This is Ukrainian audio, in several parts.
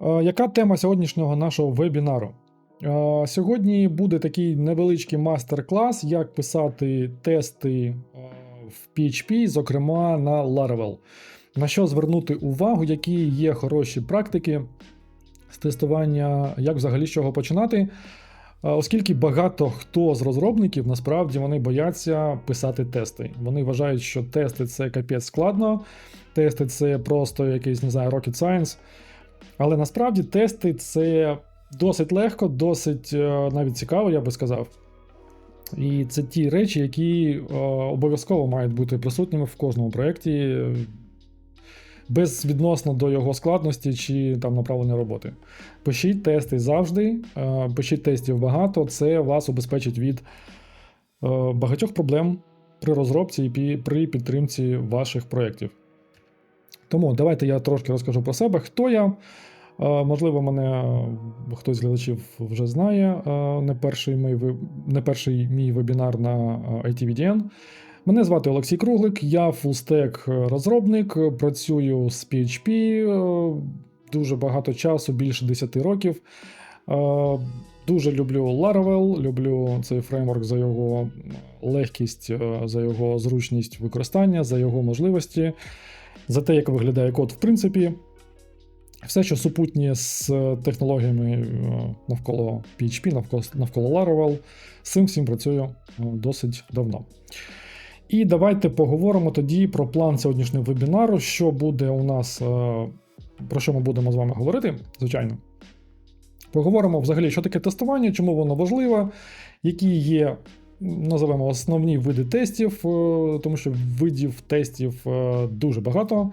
Яка тема сьогоднішнього нашого вебінару? Сьогодні буде такий невеличкий мастер-клас, як писати тести в PHP, зокрема на Laravel. На що звернути увагу, які є хороші практики з тестування, як взагалі з чого починати. Оскільки багато хто з розробників насправді вони бояться писати тести. Вони вважають, що тести це капець складно, тести це просто якийсь, не знаю, rocket science. Але насправді тести це досить легко, досить е, навіть цікаво, я би сказав. І це ті речі, які е, обов'язково мають бути присутніми в кожному проєкті, е, безвідносно до його складності чи там направлення роботи. Пишіть тести завжди, пишіть тестів багато, це вас убезпечить від багатьох проблем при розробці і при підтримці ваших проєктів. Тому давайте я трошки розкажу про себе, хто я. Е, Можливо, мене хтось з глядачів вже знає. е, Не перший мій, не перший мій вебінар на е, ITVDN. Мене звати Олексій Круглик, я фулстек розробник, працюю з PHP дуже багато часу, більше 10 років. Дуже люблю Laravel, люблю цей фреймворк за його легкість, за його зручність використання, за його можливості, за те, як виглядає код в принципі. Все, що супутнє з технологіями е, навколо PHP, навколо, навколо Laravel, з цим всім працюю е, досить давно. І давайте поговоримо тоді про план сьогоднішнього вебінару, що буде у нас, е, про що ми будемо з вами говорити, звичайно. Поговоримо взагалі, що таке тестування, чому воно важливо, які є, називаємо основні види тестів, е, тому що видів тестів е, дуже багато.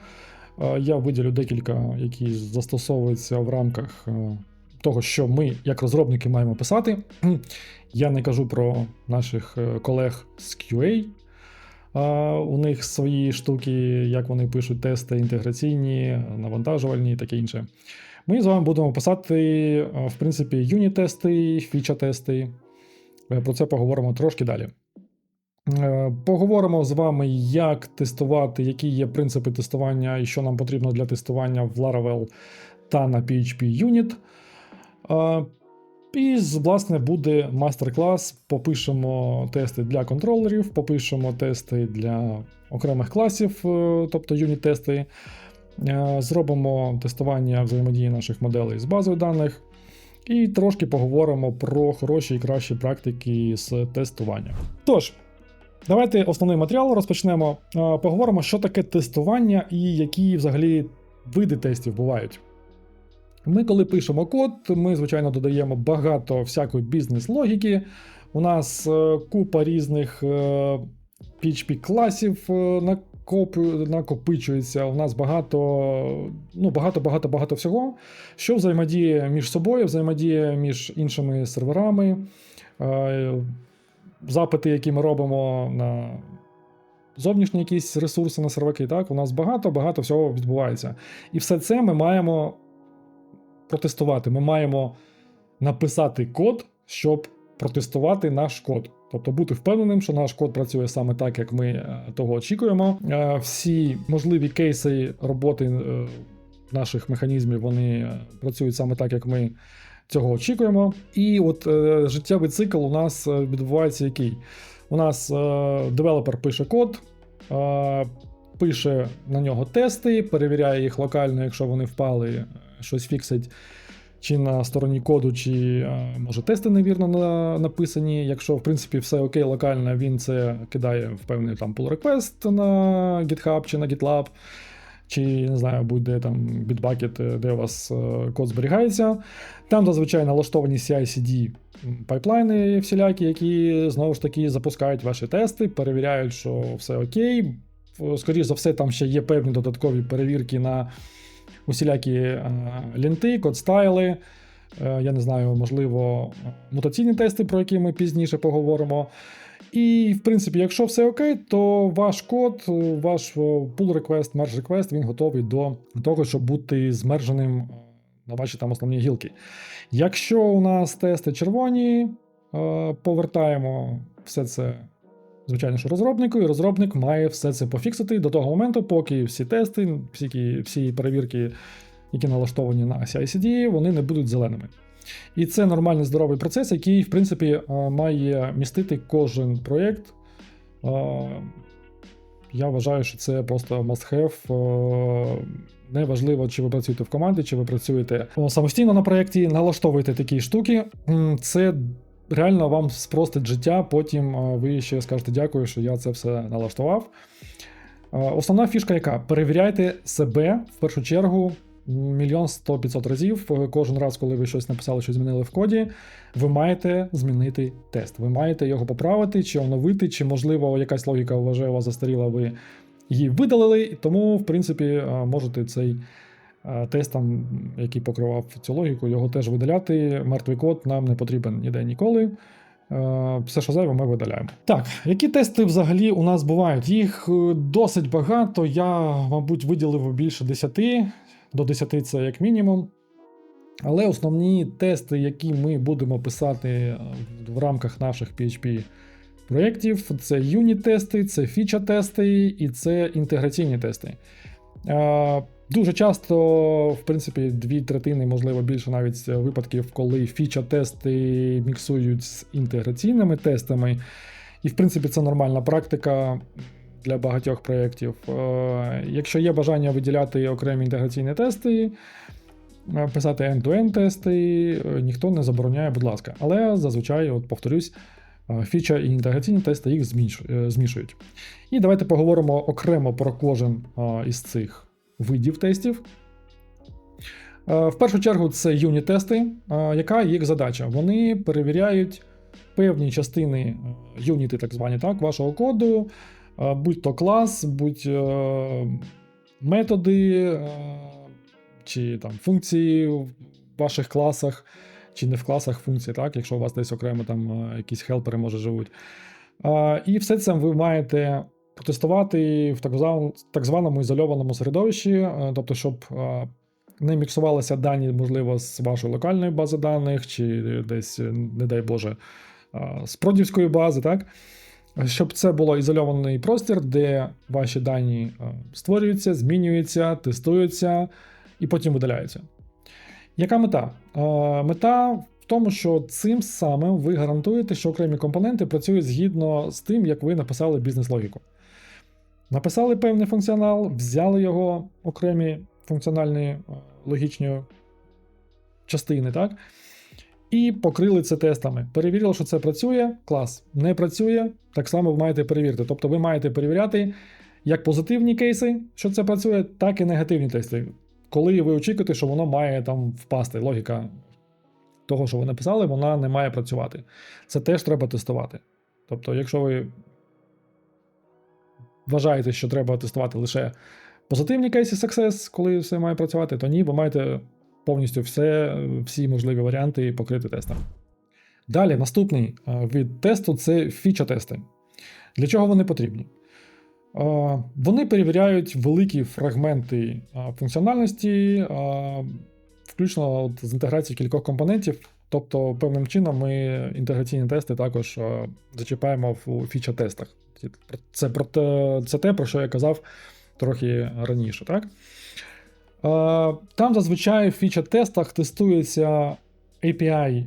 Е, Я виділю декілька, які застосовуються в рамках того, що ми, як розробники, маємо писати. Я не кажу про наших колег з QA. У них свої штуки, як вони пишуть тести інтеграційні, навантажувальні і таке інше. Ми з вами будемо писати, в принципі, юніт-тести, фіча-тести. Е, Про це поговоримо трошки далі. Е, Поговоримо з вами, як тестувати, які є принципи тестування і що нам потрібно для тестування в Laravel та на PHP Unit. Е, І, власне, буде мастер-клас. Попишемо тести для контролерів, попишемо тести для окремих класів, тобто юніт-тести. Зробимо тестування взаємодії наших моделей з базою даних. І трошки поговоримо про хороші і кращі практики з тестування. Тож, давайте основний матеріал розпочнемо. Поговоримо, що таке тестування і які взагалі види тестів бувають. Ми, коли пишемо код, ми, звичайно, додаємо багато всякої бізнес-логіки. У нас е, купа різних е, PHP-класів е, накоп- накопичується. У нас багато, ну, багато, багато, багато всього, що взаємодіє між собою, взаємодіє між іншими серверами. Е, Запити, які ми робимо на зовнішні якісь ресурси на серваки, так, у нас багато-багато всього відбувається. І все це ми маємо протестувати. Ми маємо написати код, щоб протестувати наш код. Тобто бути впевненим, що наш код працює саме так, як ми е, того очікуємо. Е, Всі можливі кейси роботи е, наших механізмів вони працюють саме так, як ми цього очікуємо. І от життєвий цикл у нас відбувається який? У нас девелопер пише код, пише на нього тести, перевіряє їх локально, якщо вони впали, щось фіксить. Чи на стороні коду, чи е, може тести невірно на, написані. Якщо в принципі все окей локально, він це кидає в певний там pull request на GitHub чи на GitLab, чи не знаю, будь-де там Bitbucket, де у вас е, код зберігається. Там зазвичай налаштовані CI-CD пайплайни всілякі, які знову ж таки запускають ваші тести, перевіряють, що все окей. Скоріше за все, там ще є певні додаткові перевірки на усілякі е, лінти, код-стайли. Е, я не знаю, можливо, мутаційні тести, про які ми пізніше поговоримо. І, в принципі, якщо все окей, то ваш код, ваш pull request, merge request, він готовий до того, щоб бути змерженим е, на ваші там основні гілки. Якщо у нас тести червоні, е, повертаємо все це, звичайно, що розробнику, і розробник має все це пофіксити до того моменту, поки всі тести, всі, всі перевірки які налаштовані на CI-CD, вони не будуть зеленими. І це нормальний здоровий процес, який, в принципі, е, має містити кожен проєкт. Е, Я вважаю, що це просто must-have. Е, Неважливо, чи ви працюєте в команді, чи ви працюєте самостійно на проєкті, налаштовуйте такі штуки. Це реально вам спростить життя. Потім е, ви ще скажете дякую, що я це все налаштував. Е, Основна фішка яка? Перевіряйте себе в першу чергу мільйон сто 500 разів. Е, Кожен раз, коли ви щось написали, що змінили в коді, ви маєте змінити тест. Ви маєте його поправити, чи оновити, чи, можливо, якась логіка у вас застаріла, ви її видалили. Тому, в принципі, можете цей е, тест, який покривав цю логіку, його теж видаляти. Мертвий код нам не потрібен ніде ніколи. Е, Все, що зайве, ми видаляємо. Так, які тести взагалі у нас бувають? Їх е, досить багато. Я, мабуть, виділив більше 10, до 10 це як мінімум. Але основні тести, які ми будемо писати в рамках наших PHP проєктів, це юніт-тести, це фіча-тести і це інтеграційні тести. Е, Дуже часто, в принципі, дві третини, можливо, більше навіть випадків, коли фіча-тести міксують з інтеграційними тестами. І, в принципі, це нормальна практика для багатьох проєктів. Е, Якщо є бажання виділяти окремі інтеграційні тести, е, писати end-to-end тести, е, ніхто не забороняє, будь ласка. Але зазвичай, от повторюсь, е, фіча і інтеграційні тести їх е, змішують. І давайте поговоримо окремо про кожен е, із цих видів тестів. Е, В першу чергу це юніт-тести. Е, Яка їх задача? Вони перевіряють певні частини, е, юніти, так звані, так, вашого коду, будь-то клас, будь методи чи там функції в ваших класах, чи не в класах функцій, так, якщо у вас десь окремо там якісь хелпери може живуть. І все це ви маєте протестувати в так званому, так званому ізольованому середовищі, е, тобто, щоб е, не міксувалися дані, можливо, з вашої локальної бази даних, чи десь, е, не дай Боже, з продівської бази, так? Щоб це було ізольований простір, де ваші дані створюються, змінюються, тестуються і потім видаляються. Яка мета? Мета в тому, що цим самим ви гарантуєте, що окремі компоненти працюють згідно з тим, як ви написали бізнес-логіку. Написали певний функціонал, взяли його окремі функціональні е, логічні частини, так? І покрили це тестами. Перевірили, що це працює, клас. Не працює, так само ви маєте перевірити. Тобто ви маєте перевіряти як позитивні кейси, що це працює, так і негативні тести. Коли ви очікуєте, що воно має там впасти. Логіка того, що ви написали, вона не має працювати. Це теж треба тестувати. Тобто, якщо ви вважаєте, що треба тестувати лише позитивні кейси success, коли все має працювати, то ні, ви маєте повністю все, всі можливі варіанти покрити тестом. Далі, наступний е, від тесту це фіча-тести. Для чого вони потрібні? Е, Вони перевіряють великі фрагменти е, функціональності, включно з інтеграцією кількох компонентів. Тобто, певним чином ми інтеграційні тести також е, зачіпаємо в фіча-тестах. Це, те, це те, про що я казав трохи раніше. Так? Е, Там зазвичай в фіча-тестах тестується API,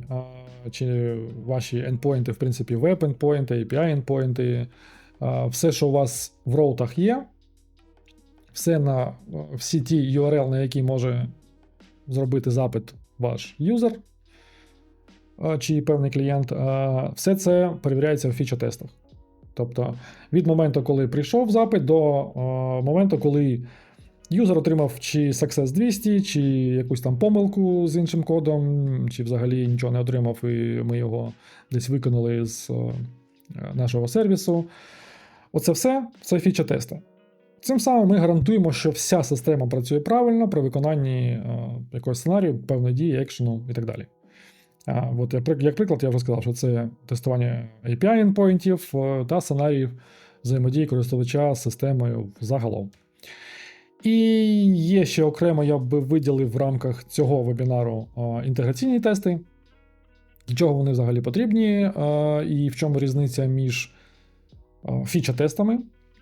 е, чи ваші endpoinти, в принципі, веб-endpoinти, API-endpoinти, е, все, що у вас в роутах є, все на всі ті URL, на які може зробити запит ваш юзер чи певний клієнт, все це перевіряється в фіча-тестах. Тобто від моменту, коли прийшов запит, до моменту, коли юзер отримав чи Success 200, чи якусь там помилку з іншим кодом, чи взагалі нічого не отримав, і ми його десь виконали з нашого сервісу. Оце все це фіча-тести. Цим самим ми гарантуємо, що вся система працює правильно при виконанні якогось сценарію, певної дії, екшену і так далі. От, як приклад, я вже сказав, що це тестування API endpointів е, та сценаріїв взаємодії користувача з системою загалом. І є ще окремо, я би виділив в рамках цього вебінару е, інтеграційні тести. Для чого вони взагалі потрібні, е, і в чому різниця між фіча-тестами.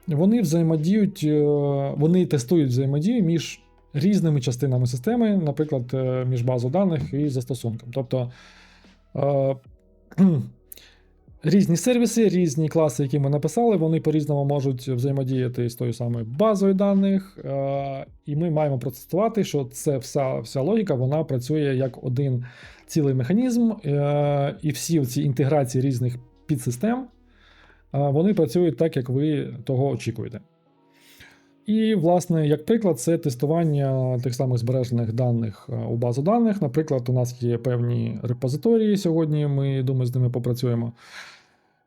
Вони взаємодіють, вони тестують взаємодію між різними частинами системи, наприклад, е, між базою даних і застосунком. Тобто е, різні сервіси, різні класи, які ми написали, вони по-різному можуть взаємодіяти з тою самою базою даних. Е, і ми маємо протестувати, що це вся, вся логіка вона працює як один цілий механізм, і всі ці інтеграції різних підсистем вони працюють так, як ви того очікуєте. І, власне, як приклад, це тестування тих самих збережених даних е, у базу даних. Наприклад, у нас є певні репозиторії сьогодні. Ми думаю, з ними попрацюємо,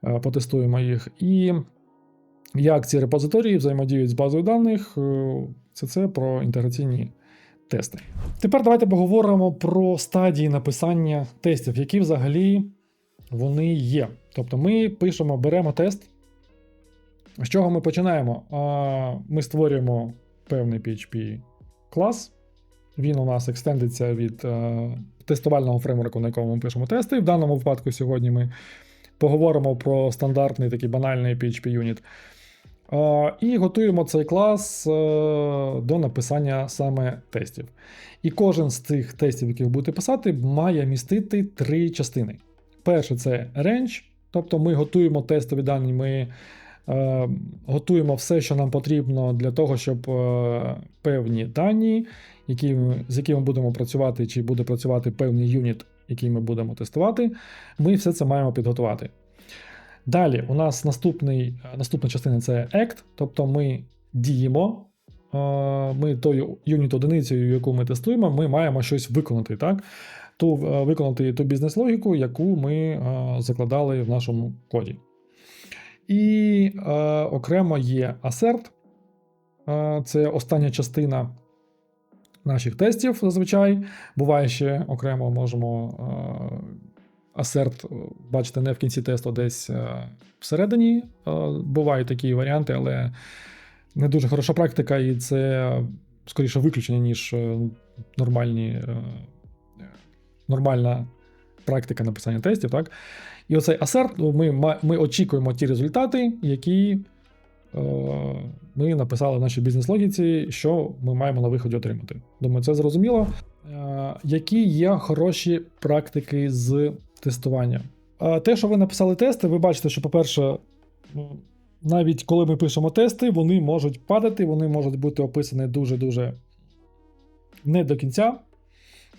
е, потестуємо їх. І як ці репозиторії взаємодіють з базою даних, е, це це про інтеграційні тести. Тепер давайте поговоримо про стадії написання тестів, які взагалі вони є. Тобто ми пишемо, беремо тест. З чого ми починаємо? Ми створюємо певний PHP клас. Він у нас екстендиться від е, тестувального фреймворку, на якому ми пишемо тести. В даному випадку сьогодні ми поговоримо про стандартний такий банальний PHP. Е, і готуємо цей клас е, до написання саме тестів. І кожен з цих тестів, які ви будете писати, має містити три частини. Перше це range, тобто ми готуємо тестові дані. ми готуємо все, що нам потрібно для того, щоб е, певні дані, які, з якими будемо працювати, чи буде працювати певний юніт, який ми будемо тестувати, ми все це маємо підготувати. Далі, у нас наступний, е, наступна частина це act, тобто ми діємо. е, Ми тою юніт одиницею, яку ми тестуємо, ми маємо щось виконати, так? Ту, е, виконати ту бізнес-логіку, яку ми е, закладали в нашому коді. І е, окремо є Assert. Е, це остання частина наших тестів зазвичай. Буває ще окремо можемо е, е, бачити не в кінці тесту, десь е, всередині. Е, бувають такі варіанти, але не дуже хороша практика, і це скоріше виключення, ніж е, нормальні, е, нормальна практика написання тестів. Так? І оцей асерт, ну, ми, ми очікуємо ті результати, які е, ми написали в нашій бізнес-логіці, що ми маємо на виході отримати. Думаю, це зрозуміло. Е, які є хороші практики з тестування? Е, те, що ви написали тести, ви бачите, що, по-перше, ну, навіть коли ми пишемо тести, вони можуть падати, вони можуть бути описані дуже-дуже не до кінця.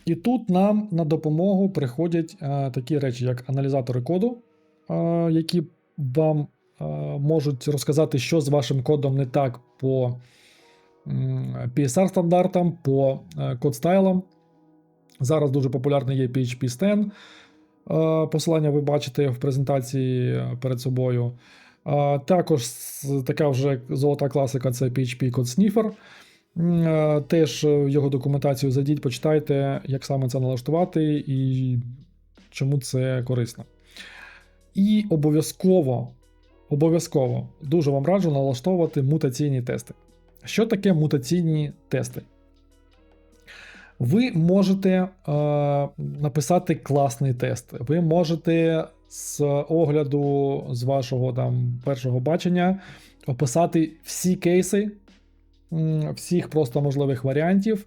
І тут нам на допомогу приходять е, такі речі, як аналізатори коду, е, які вам е, можуть розказати, що з вашим кодом не так по м, PSR стандартам, по е, код стайлам. Зараз дуже популярний є PHP Stan. Е, Посилання ви бачите в презентації перед собою. Е, Також така вже золота класика це PHP Code Sniffer. Е, Теж е, його документацію зайдіть, почитайте, як саме це налаштувати і чому це корисно. І обов'язково, обов'язково дуже вам раджу налаштовувати мутаційні тести. Що таке мутаційні тести? Ви можете е, написати класний тест. Ви можете з огляду з вашого там першого бачення описати всі кейси, всіх просто можливих варіантів,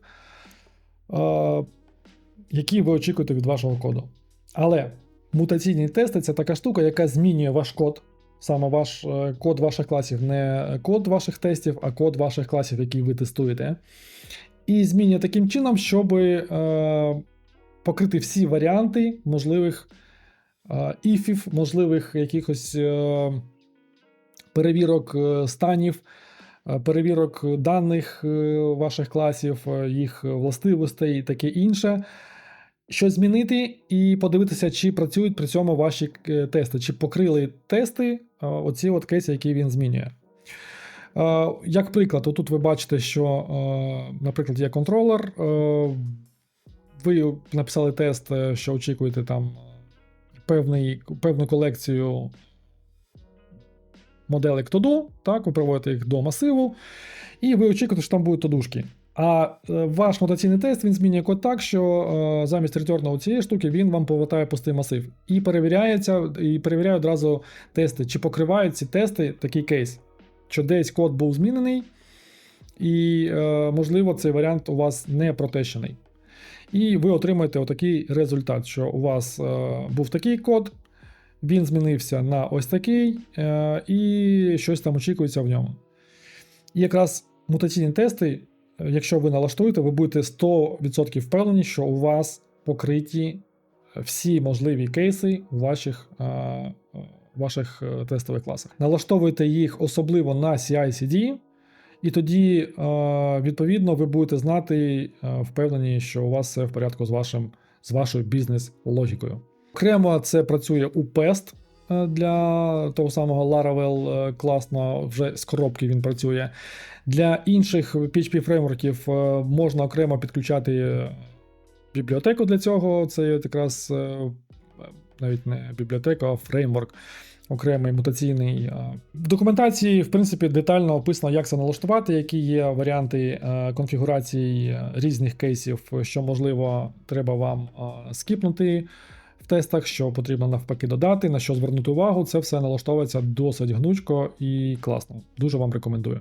е, які ви очікуєте від вашого коду. Але мутаційні тести це така штука, яка змінює ваш код. Саме ваш е, код ваших класів, не код ваших тестів, а код ваших класів, які ви тестуєте. І змінює таким чином, щоб е, покрити всі варіанти можливих е, іфів, можливих якихось е, перевірок е, станів, перевірок даних е, ваших класів, е, їх властивостей і таке інше. Щось змінити і подивитися, чи працюють при цьому ваші е, тести, чи покрили тести е, оці от кейси, які він змінює. Е, Як приклад, отут ви бачите, що, е, наприклад, є контролер. е, Ви написали тест, е, що очікуєте там певний, певну колекцію моделек тоду, так, ви приводите їх до масиву, і ви очікуєте, що там будуть тодушки. А е, ваш мутаційний тест він змінює код так, що е, замість ретерну цієї штуки він вам повертає пустий масив. І перевіряється, і перевіряє одразу тести, чи покривають ці тести такий кейс що десь код був змінений, І, е, можливо, цей варіант у вас не протещений. І ви отримаєте отакий результат, що у вас був такий код, він змінився на ось такий, е, і щось там очікується в ньому. І якраз мутаційні тести, якщо ви налаштуєте, ви будете 100% впевнені, що у вас покриті всі можливі кейси у ваших, е, ваших е, тестових класах. Налаштовуйте їх особливо на CI-CD, і тоді, відповідно, ви будете знати, впевнені, що у вас все в порядку з, вашим, з вашою бізнес-логікою. Окремо це працює у PEST е, для того самого Laravel е, класно, вже з коробки він працює. Для інших PHP фреймворків е, можна окремо підключати бібліотеку для цього. Це якраз навіть не бібліотека, а фреймворк. Окремий мутаційний. В документації, в принципі, детально описано, як це налаштувати, які є варіанти конфігурації різних кейсів, що можливо треба вам скіпнути в тестах, що потрібно навпаки додати, на що звернути увагу. Це все налаштовується досить гнучко і класно. Дуже вам рекомендую.